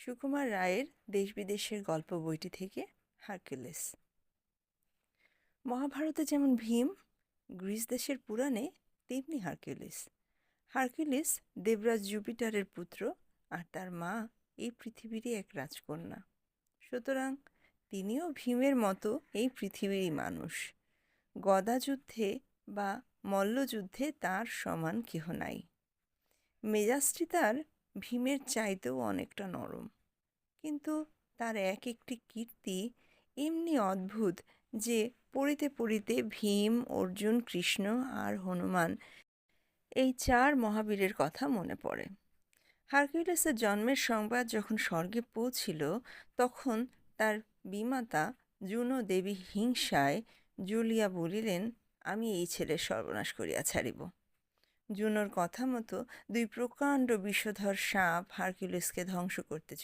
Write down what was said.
সুকুমার রায়ের দেশ বিদেশের গল্প বইটি থেকে হারকিউলিস। মহাভারতে যেমন ভীম, গ্রিস দেশের পুরাণে তেমনি হারকিউলিস। হারকিউলিস দেবরাজ জুপিটারের পুত্র আর তার মা এই পৃথিবীরই এক রাজকন্যা। সুতরাং তিনিও ভীমের মতো এই পৃথিবীরই মানুষ। গদাযুদ্ধে বা মল্লযুদ্ধে তার সমান কেহ নাই। মেজাজটি তার ভীমের চাইতেও অনেকটা নরম। কিন্তু তার এক একটি কীর্তি এমনি অদ্ভুত যে পড়িতে পড়িতে ভীম, অর্জুন, কৃষ্ণ আর হনুমান এই চার মহাবীরের কথা মনে পড়ে। হারকিউলিসের জন্মের সংবাদ যখন স্বর্গে পৌঁছিল, তখন তার বিমাতা জুনো দেবী হিংসায় জুলিয়া বলিলেন, আমি এই ছেলের সর্বনাশ করিয়া ছাড়িব। জুনোর কথা মতো দুই প্রকাণ্ড বিষধর সাপ হারকিউলিসকে ধ্বংস করতে